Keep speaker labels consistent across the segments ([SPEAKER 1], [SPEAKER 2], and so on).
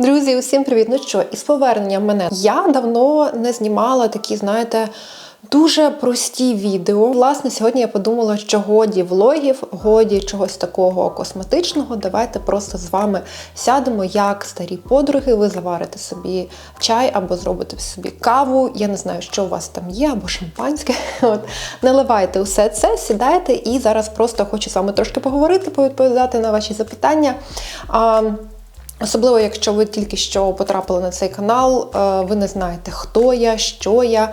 [SPEAKER 1] Друзі, усім привіт! Ну що, із поверненням мене я давно не знімала такі, знаєте. Дуже прості відео. Власне, сьогодні я подумала, що годі влогів, годі чогось такого косметичного. Давайте просто з вами сядемо, як старі подруги. Ви заварите собі чай або зробите собі каву. Я не знаю, що у вас там є, або шампанське. От наливайте усе це, сідайте, і зараз просто хочу з вами трошки поговорити, повідповідати на ваші запитання. Особливо, якщо ви тільки що потрапили на цей канал, е, ви не знаєте, хто я, що я.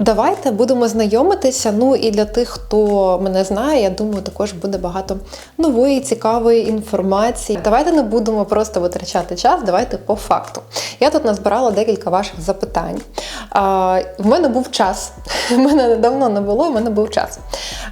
[SPEAKER 1] Давайте будемо знайомитися. Ну і для тих, хто мене знає, я думаю, також буде багато нової, цікавої інформації. Давайте не будемо просто витрачати час, давайте по факту. Я тут назбирала декілька ваших запитань. А, В мене був час. В мене давно не було, в мене був час.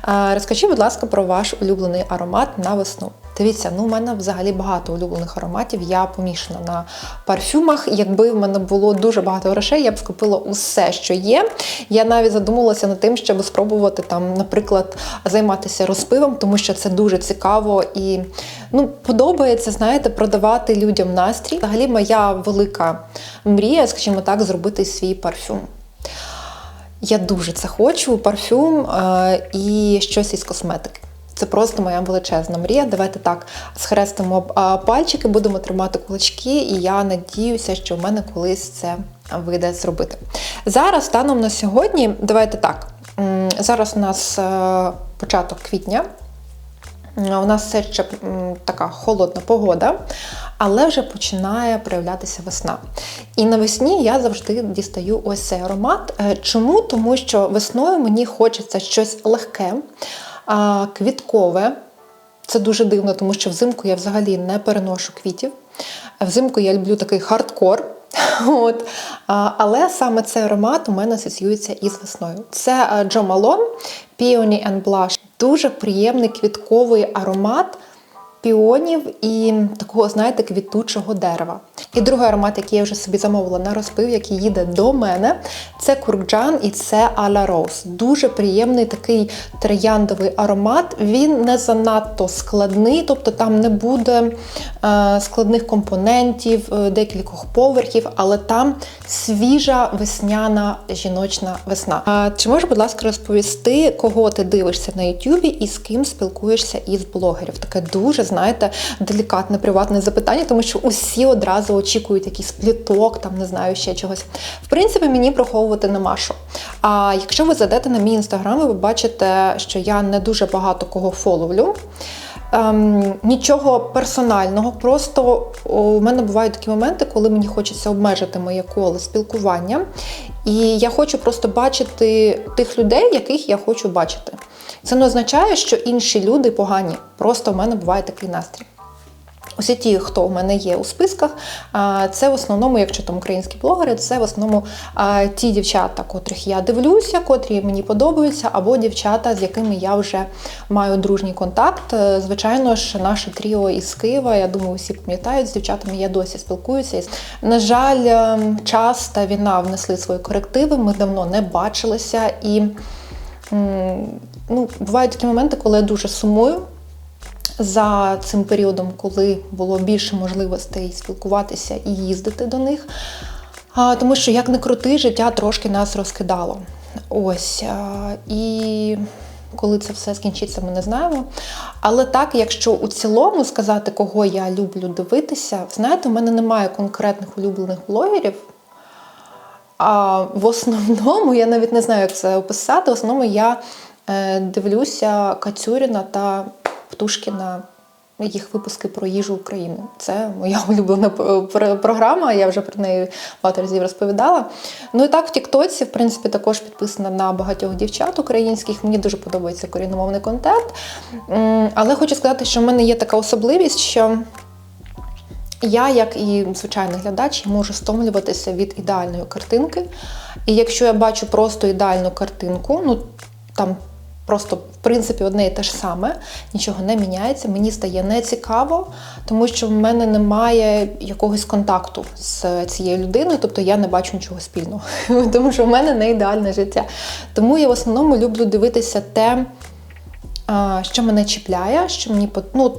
[SPEAKER 1] А, Розкажіть, будь ласка, про ваш улюблений аромат на весну. Дивіться, ну у мене взагалі багато улюблених ароматів. Я помішана на парфюмах. Якби в мене було дуже багато грошей, я б скупила усе, що є. Я навіть задумалася над тим, щоб спробувати там, наприклад, займатися розпивом, тому що це дуже цікаво і ну, подобається, знаєте, продавати людям настрій. Взагалі, моя велика мрія, скажімо так, зробити свій парфюм. Я дуже це хочу, парфюм е і щось із косметики. Це просто моя величезна мрія. Давайте так схрестимо пальчики, будемо тримати кулачки, і я надіюся, що в мене колись це вийде зробити. Зараз, станом на сьогодні, давайте так. Зараз у нас е, початок квітня. У нас все ще така холодна погода, але вже починає проявлятися весна. І навесні я завжди дістаю ось цей аромат. Е, чому? Тому що весною мені хочеться щось легке, а квіткове. Це дуже дивно, тому що взимку я взагалі не переношу квітів. Взимку я люблю такий хардкор. От. Але саме цей аромат у мене асоціюється із весною. Це Джо Малон Peony and Blush. Дуже приємний квітковий аромат піонів і такого, знаєте, квітучого дерева. І другий аромат, який я вже собі замовила на розпив, який їде до мене, це куркджан і це Аля Роуз. Дуже приємний такий трояндовий аромат. Він не занадто складний, тобто там не буде е, складних компонентів, е, декількох поверхів, але там свіжа весняна жіночна весна. Чи можеш, будь ласка, розповісти, кого ти дивишся на Ютубі і з ким спілкуєшся із блогерів? Таке дуже знаєте, делікатне, приватне запитання, тому що усі одразу очікують якийсь пліток, там не знаю ще чогось. В принципі, мені приховувати нема що. А якщо ви зайдете на мій інстаграм, ви побачите, що я не дуже багато кого фоловлю. Ем, Нічого персонального, просто у мене бувають такі моменти, коли мені хочеться обмежити моє коло спілкування. І я хочу просто бачити тих людей, яких я хочу бачити. Це не означає, що інші люди погані. Просто в мене буває такий настрій. Усі ті, хто у мене є у списках, це в основному, якщо там українські блогери, це в основному ті дівчата, котрих я дивлюся, котрі мені подобаються, або дівчата, з якими я вже маю дружній контакт. Е, звичайно ж, наше тріо із Києва, я думаю, всі пам'ятають, з дівчатами я досі спілкуюся. На жаль, ем, час та війна внесли свої корективи, ми давно не бачилися і ну, бувають такі моменти, коли я дуже сумую за цим періодом, коли було більше можливостей спілкуватися і їздити до них. Тому що, як не крути, життя трошки нас розкидало. Ось. І коли це все скінчиться, ми не знаємо. Але так, якщо у цілому сказати, кого я люблю дивитися, знаєте, у мене немає конкретних улюблених блогерів. А в основному, я навіть не знаю, як це описати, в основному я е, дивлюся Кацюріна та Птушкіна. Їх випуски про їжу України. Це моя улюблена програма, я вже про неї багато разів розповідала. Ну і так, в Тіктоці, в принципі, також підписана на багатьох дівчат українських. Мені дуже подобається корінномовний контент. Але хочу сказати, що в мене є така особливість, що я, як і звичайний глядач, можу стомлюватися від ідеальної картинки. І якщо я бачу просто ідеальну картинку, ну там просто в принципі одне і те ж саме, нічого не міняється, мені стає нецікаво, тому що в мене немає якогось контакту з цією людиною, тобто я не бачу нічого спільного, тому що в мене не ідеальне життя. Тому я в основному люблю дивитися те, що мене чіпляє, що мені ну,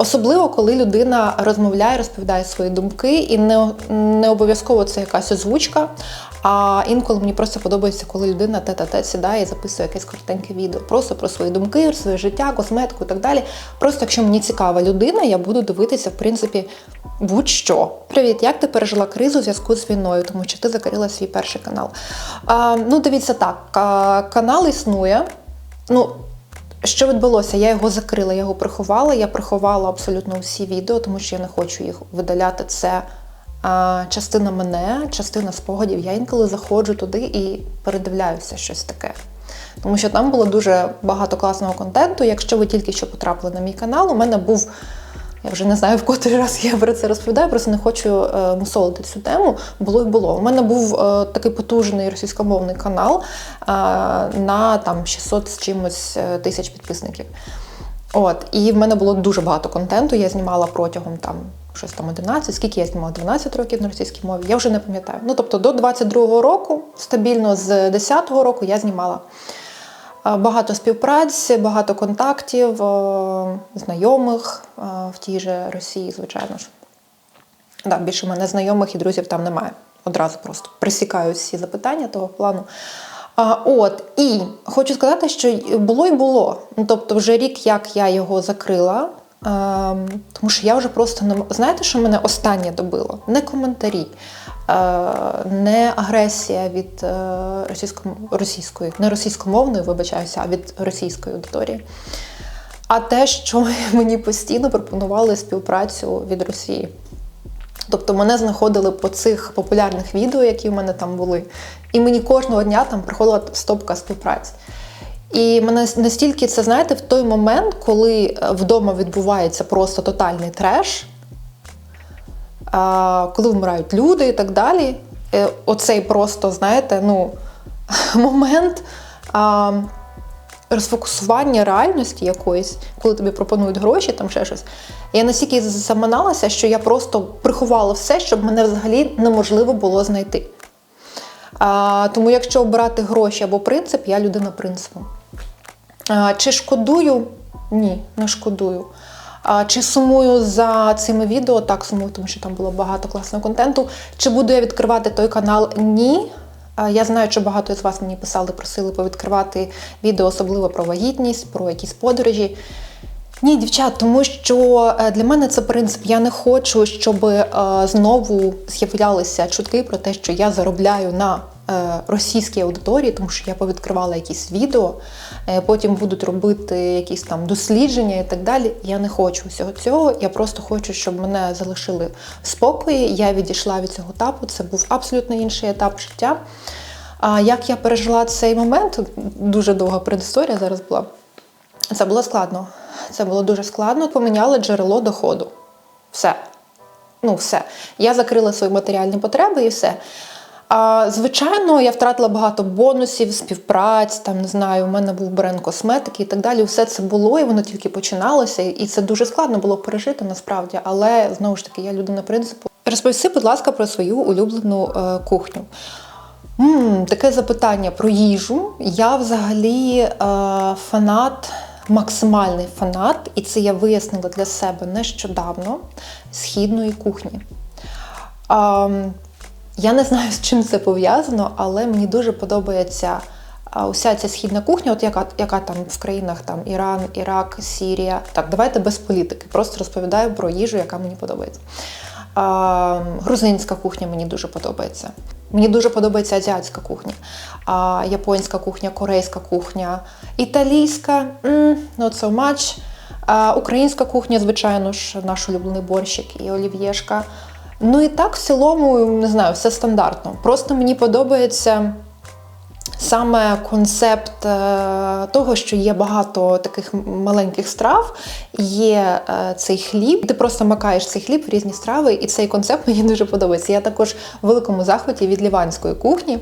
[SPEAKER 1] Особливо, коли людина розмовляє, розповідає свої думки, і не, не обов'язково це якась озвучка. А інколи мені просто подобається, коли людина тет-а-тет сідає і записує якесь коротеньке відео. Просто про свої думки, своє життя, косметику і так далі. Просто якщо мені цікава людина, я буду дивитися, в принципі, будь-що. Привіт, як ти пережила кризу у зв'язку з війною, тому що ти закрила свій перший канал. А, ну, дивіться так, канал існує. Ну, що відбулося? Я його закрила, я його приховала. Я приховала абсолютно всі відео, тому що я не хочу їх видаляти. Це а, частина мене, частина спогадів. Я інколи заходжу туди і передивляюся щось таке. Тому що там було дуже багато класного контенту. Якщо ви тільки що потрапили на мій канал, у мене був. Я вже не знаю, в котрий раз я про це розповідаю, просто не хочу е, мусолити цю тему. Було і було. У мене був е, такий потужний російськомовний канал е, на там 600 з чимось е, тисяч підписників. От, і в мене було дуже багато контенту. Я знімала протягом там щось там 11, скільки я знімала 12 років на російській мові, я вже не пам'ятаю. Ну тобто до 22-го року, стабільно з 10-го року я знімала. Е, Багато співпраць, багато контактів, е, знайомих е, в тій же Росії, звичайно ж. Да, більше в мене знайомих і друзів там немає. Одразу просто присікаю всі запитання того плану. А, от, і хочу сказати, що було і було. Ну, тобто, вже рік, як я його закрила, ем, тому що я вже просто не знаєте, що мене останнє добило? Не коментарі, не агресія від е, російсько- російської, не російськомовної, вибачаюся, а від російської аудиторії. А те, що мені постійно пропонували співпрацю від Росії. Тобто мене знаходили по цих популярних відео, які в мене там були. І мені кожного дня там приходила стопка співпраці. І мене настільки це, знаєте, в той момент, коли е, вдома відбувається просто тотальний треш, коли вмирають люди і так далі. е, Оцей просто, знаєте, ну, момент а, розфокусування реальності якоїсь, коли тобі пропонують гроші, там ще щось. Я настільки заманалася, що я просто приховала все, щоб мене взагалі неможливо було знайти. А, тому якщо обирати гроші або принцип, я людина принципу. А, чи шкодую? Ні, не шкодую. Чи сумую за цими відео? Так, сумую, тому що там було багато класного контенту. Чи буду я відкривати той канал? Ні. Я знаю, що багато з вас мені писали, просили повідкривати відео, особливо про вагітність, про якісь подорожі. Ні, дівчат, тому що е, для мене це принцип. Я не хочу, щоб е, знову з'являлися чутки про те, що я заробляю на російській аудиторії, тому що я повідкривала якісь відео, е, потім будуть робити якісь там дослідження і так далі. Я не хочу всього цього. Я просто хочу, щоб мене залишили в спокої. Я відійшла від цього етапу. Це був абсолютно інший етап життя. А як я пережила цей момент? Дуже довга предісторія зараз була. Це було складно. Це було дуже складно. Поміняли джерело доходу. Все. Ну, все. Я закрила свої матеріальні потреби і все. А, звичайно, я втратила багато бонусів, співпраць, там не знаю, у мене був бренд косметики і так далі. Все це було, і воно тільки починалося. І це дуже складно було пережити насправді. Але знову ж таки, я людина принципу. Розповісти, будь ласка, про свою улюблену е, кухню. м таке запитання про їжу. Я взагалі е, фанат, максимальний фанат, і це я вияснила для себе нещодавно східної кухні. Я не знаю, з чим це пов'язано, але мені дуже подобається уся ця східна кухня, от яка, яка там в країнах там Іран, Ірак, Сірія. Так, давайте без політики. Просто розповідаю про їжу, яка мені подобається. А, грузинська кухня мені дуже подобається. Мені дуже подобається азіатська кухня, а, японська кухня, корейська кухня, італійська not so much. А, українська кухня, звичайно ж, наш улюблений борщик і олів'єшка. Ну і так, в цілому, не знаю, все стандартно. Просто мені подобається саме концепт е, того, що є багато таких маленьких страв, є е, цей хліб. Ти просто макаєш цей хліб в різні страви, і цей концепт мені дуже подобається. Я також в великому захваті від ліванської кухні.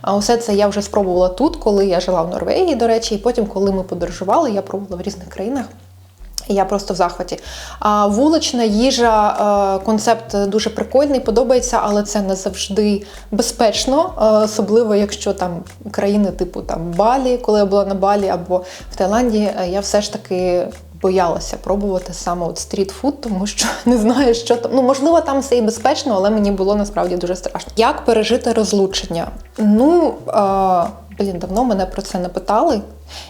[SPEAKER 1] А усе це я вже спробувала тут, коли я жила в Норвегії, до речі, і потім, коли ми подорожували, я пробувала в різних країнах. Я просто в захваті. А вулична їжа, е, концепт дуже прикольний, подобається, але це не завжди безпечно, е, особливо якщо там країни типу там Балі, коли я була на Балі або в Таїланді, е, я все ж таки боялася пробувати саме от стрітфуд, тому що не знаю, що там. Ну, можливо, там все і безпечно, але мені було насправді дуже страшно. Як пережити розлучення? Ну, а, блін, давно мене про це не питали.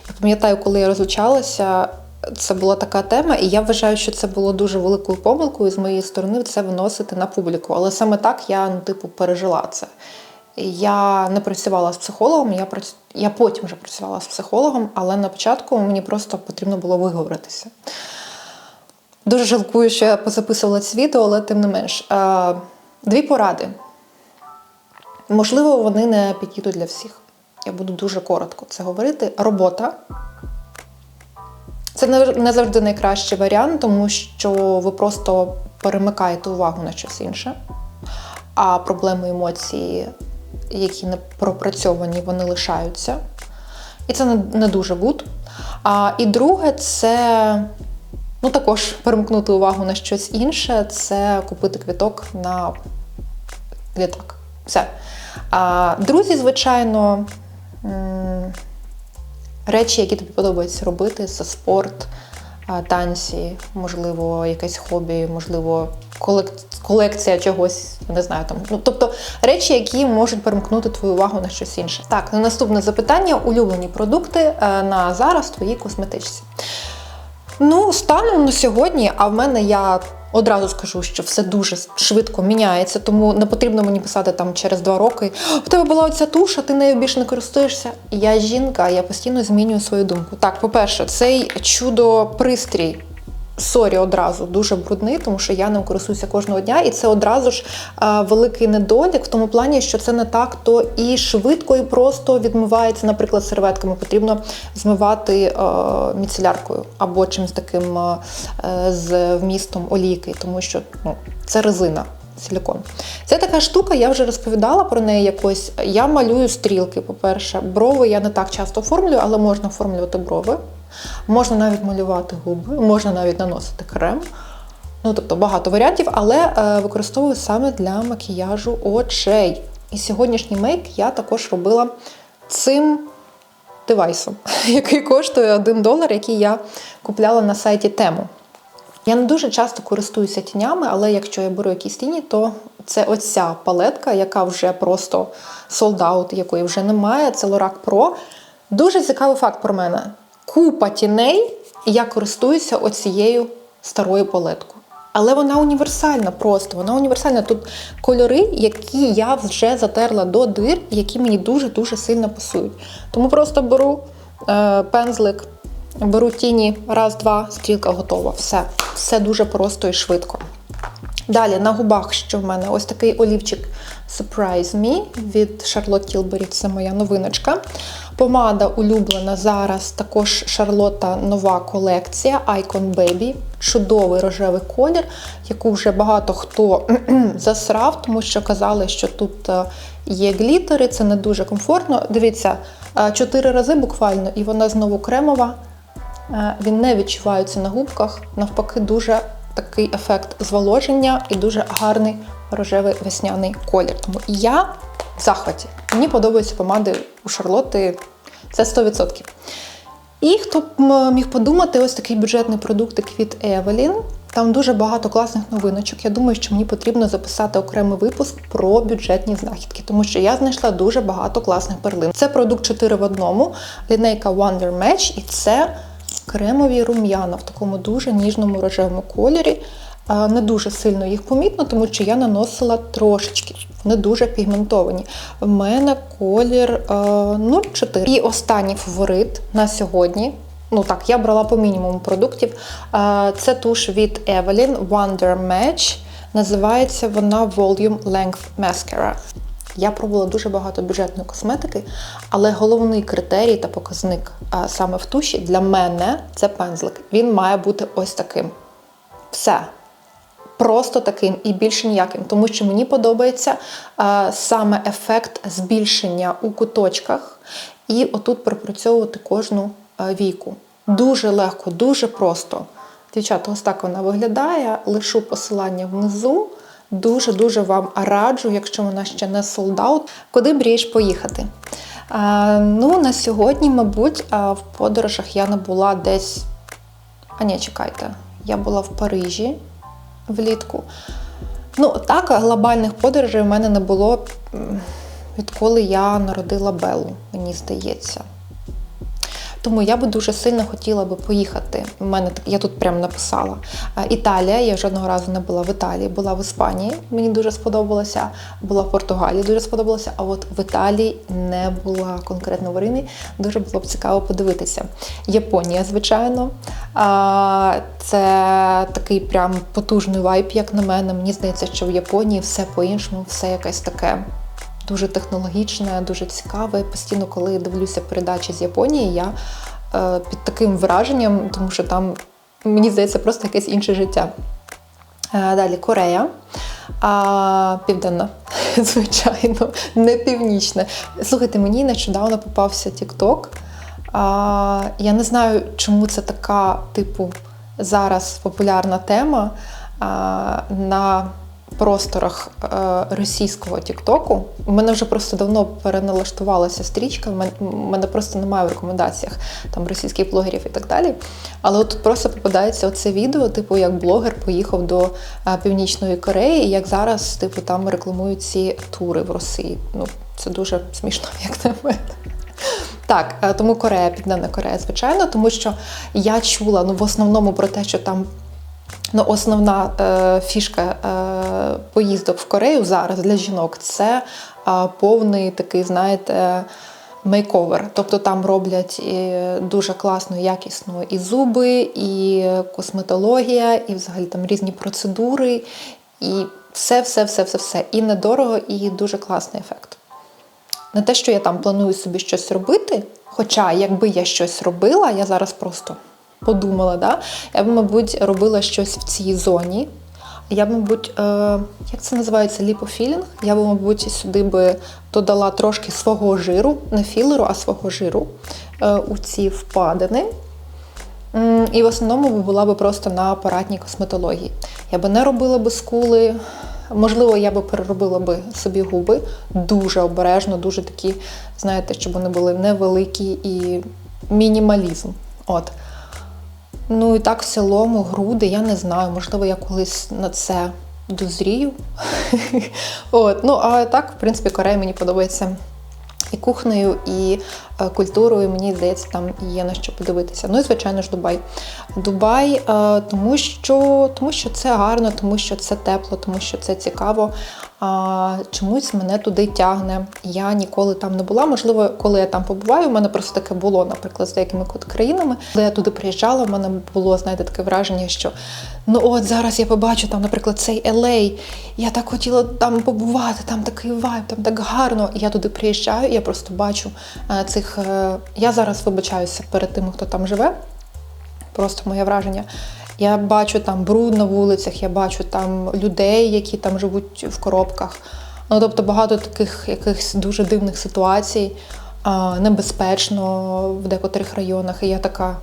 [SPEAKER 1] Я пам'ятаю, коли я розлучалася. Це була така тема, і я вважаю, що це було дуже великою помилкою з моєї сторони це виносити на публіку. Але саме так я ну, типу, пережила це. Я не працювала з психологом, я прац... я потім вже працювала з психологом, але на початку мені просто потрібно було виговоритися. Дуже жалкую, що я позаписувала це відео, але тим не менш. Е, Дві поради. Можливо, вони не підійдуть для всіх. Я буду дуже коротко це говорити. Робота. Це не- завжди найкращий варіант, тому що ви просто перемикаєте увагу на щось інше. А проблеми емоції, які не пропрацьовані, вони лишаються. І це не, дуже гуд. А, і друге, це ну, також перемкнути увагу на щось інше, це купити квіток на літак. Все. А, друзі, звичайно, речі, які тобі подобається робити, це спорт, танці, можливо, якесь хобі, можливо, колекція чогось, не знаю там. Ну, тобто речі, які можуть перемкнути твою увагу на щось інше. Так, наступне запитання: улюблені продукти е, на зараз твоїй косметичці. Ну, станом на сьогодні, а в мене я одразу скажу, що все дуже швидко міняється, тому не потрібно мені писати там через два роки. В тебе була оця туша, ти нею більше не користуєшся. Я жінка, я постійно змінюю свою думку. Так, по-перше, цей чудо пристрій. Сорі, одразу дуже брудний, тому що я ним користуюся кожного дня, і це одразу ж великий недолік в тому плані, що це не так, то і швидко і просто відмивається, наприклад, серветками. Потрібно змивати міцеляркою або чимось таким з вмістом олійки, тому що ну, це резина. Силікон. Це така штука, я вже розповідала про неї якось. Я малюю стрілки, по-перше. Брови я не так часто оформлюю, але можна оформлювати брови. Можна навіть малювати губи, можна навіть наносити крем. Ну, тобто багато варіантів, але е, використовую саме для макіяжу очей. І сьогоднішній мейк я також робила цим девайсом, який коштує 1 долар, який я купляла на сайті Тему. Я не дуже часто користуюся тінями, але якщо я беру якісь тіні, то це оця палетка, яка вже просто out, якої вже немає. Це Lorac Pro. Дуже цікавий факт про мене. Купа тіней, і я користуюся оцією старою палеткою. Але вона універсальна просто. Вона універсальна. Тут кольори, які я вже затерла до дир, які мені дуже-дуже сильно пасують. Тому просто беру е, пензлик, беру тіні, раз, два, стрілка готова. Все. Все дуже просто і швидко. Далі на губах, що в мене, ось такий олівчик Surprise Me від Charlotte Tilbury, це моя новиночка. Помада улюблена зараз, також Шарлотта нова колекція Icon Baby. Чудовий рожевий колір, яку вже багато хто засрав, тому що казали, що тут е, є глітери, це не дуже комфортно. Дивіться, е, чотири рази буквально, і вона знову кремова. Е, Він не відчувається на губках, навпаки, дуже такий ефект зволоження і дуже гарний рожевий весняний колір. Тому я в захваті. Мені подобаються помади у Шарлотти, це 100%. І хто б міг подумати, ось такий бюджетний продуктик від Evelyn. Там дуже багато класних новиночок. Я думаю, що мені потрібно записати окремий випуск про бюджетні знахідки, тому що я знайшла дуже багато класних перлин. Це продукт 4 в одному, лінейка Wonder Match, і це кремові рум'яна в такому дуже ніжному рожевому кольорі. Не дуже сильно їх помітно, тому що я наносила трошечки. Вони дуже пігментовані. У мене колір е, 0,4. І останній фаворит на сьогодні. Ну так, я брала по мінімуму продуктів. Е, Це туш від Evelyn Wonder Match. Називається вона Volume Length Mascara. Я пробувала дуже багато бюджетної косметики, але головний критерій та показник а, саме в туші для мене це пензлик. Він має бути ось таким. Все. Просто таким і більше ніяким. Тому що мені подобається а, саме ефект збільшення у куточках і отут пропрацьовувати кожну а, війку. Дуже легко, дуже просто. Дівчата, ось так вона виглядає. Лишу посилання внизу. Дуже-дуже вам раджу, якщо вона ще не out, куди мрієш поїхати. А, ну, на сьогодні, мабуть, в подорожах я не була десь А ні, чекайте, я була в Парижі влітку. Ну, так, глобальних подорожей в мене не було, відколи я народила Белу, мені здається. Тому я би дуже сильно хотіла би поїхати. У мене так, я тут прямо написала. Е, Італія, я жодного разу не була в Італії, була в Іспанії, мені дуже сподобалося. Була в Португалії, дуже сподобалося. А от в Італії не була конкретно в Римі. Дуже було б цікаво подивитися. Японія, звичайно. Це такий прям потужний вайб, як на мене. Мені здається, що в Японії все по-іншому, все якесь таке дуже технологічне, дуже цікаве. Постійно, коли дивлюся передачі з Японії, я е, під таким враженням, тому що там, мені здається, просто якесь інше життя. Е, далі Корея. А, Південна, звичайно, не північна. Слухайте, мені нещодавно попався. А, я не знаю, чому це така, типу, зараз популярна тема а, на просторах е, російського Тіктоку. У мене вже просто давно переналаштувалася стрічка. в мене просто немає в рекомендаціях там російських блогерів і так далі. Але от тут просто попадається оце відео, типу, як блогер поїхав до е, Північної Кореї, і як зараз, типу, там рекламують ці тури в Росії. Ну, це дуже смішно, як на мене. Так, е, тому Корея, Південна Корея, звичайно, тому що я чула ну, в основному про те, що там ну, основна е, фішка е, поїздок в Корею зараз для жінок це е, повний такий, знаєте, мейковер. Тобто там роблять дуже класно, якісно і зуби, і косметологія, і взагалі там різні процедури, і все, все, все, все, все. І недорого, і дуже класний ефект. Не те, що я там планую собі щось робити, хоча якби я щось робила, я зараз просто подумала, да? я б, мабуть, робила щось в цій зоні. Я б, мабуть, е, як це називається, ліпофілінг. Я б, мабуть, сюди би додала трошки свого жиру, не філеру, а свого жиру е, у ці впадини. І в основному була би просто на апаратній косметології. Я би не робила би скули. Можливо, я би переробила би собі губи дуже обережно, дуже такі, знаєте, щоб вони були невеликі і мінімалізм. От. Ну і так в цілому, груди, я не знаю, можливо, я колись на це дозрію. От. Ну, а так, в принципі, Корея мені подобається і кухнею, і е, культурою. Мені здається, там є на що подивитися. Ну і звичайно ж Дубай. Дубай, е, тому що, тому що це гарно, тому що це тепло, тому що це цікаво. А, чомусь мене туди тягне. Я ніколи там не була. Можливо, коли я там побуваю, у мене просто таке було, наприклад, з деякими країнами. Коли я туди приїжджала, в мене було, знаєте, таке враження, що ну от зараз я побачу там, наприклад, цей LA, я так хотіла там побувати, там такий вайб, там так гарно. Я туди приїжджаю, я просто бачу е, цих. е, Я зараз вибачаюся перед тими, хто там живе. Просто моє враження. Я бачу там бруд на вулицях, я бачу там людей, які там живуть в коробках. Ну, тобто багато таких якихось дуже дивних ситуацій, небезпечно в декотрих районах. І я така.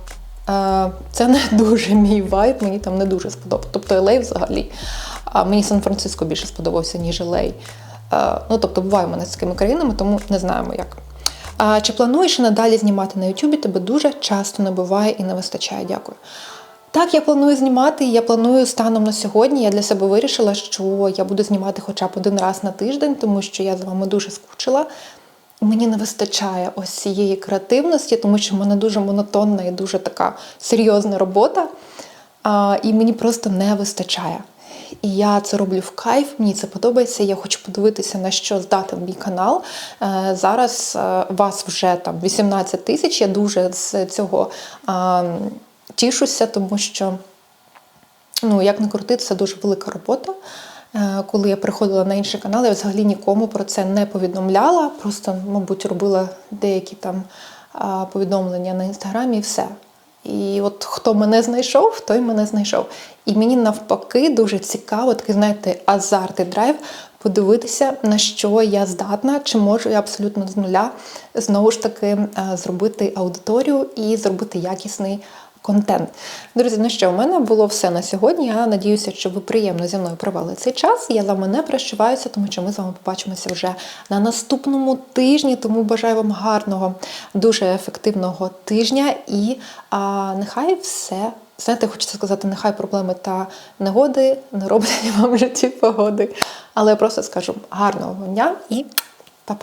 [SPEAKER 1] е, Це не дуже мій вайб, мені там не дуже сподобалося. Тобто LA взагалі. А мені Сан-Франциско більше сподобався, ніж LA. Е, Ну, тобто, буває в мене з такими країнами, тому не знаємо як. А, Чи плануєш надалі знімати на Ютубі? Тебе дуже часто не буває і не вистачає. Дякую. Так, я планую знімати. і Я планую станом на сьогодні. Я для себе вирішила, що я буду знімати хоча б один раз на тиждень, тому що я з вами дуже скучила. Мені не вистачає ось цієї креативності, тому що в мене дуже монотонна і дуже така серйозна робота. А, і мені просто не вистачає. І я це роблю в кайф, мені це подобається. Я хочу подивитися, на що здатен мій канал. Е, Зараз е, вас вже там 18 тисяч. Я дуже з цього тішуся, тому що, ну, як не крути, це дуже велика робота. Е, Коли я приходила на інший канал, я взагалі нікому про це не повідомляла. Просто, мабуть, робила деякі там повідомлення на інстаграмі і все. І от хто мене знайшов, той мене знайшов. І мені навпаки дуже цікаво, такий, знаєте, азарт і драйв подивитися, на що я здатна, чи можу я абсолютно з нуля знову ж таки е, зробити аудиторію і зробити якісний контент. Друзі, ну що, у мене було все на сьогодні. Я надіюся, що ви приємно зі мною провели цей час. Я з вами не прощаюся, тому що ми з вами побачимося вже на наступному тижні. Тому бажаю вам гарного, дуже ефективного тижня і а, нехай все Знаєте, хочеться сказати, нехай проблеми та негоди не роблять вам в житті погоди. Але я просто скажу гарного дня і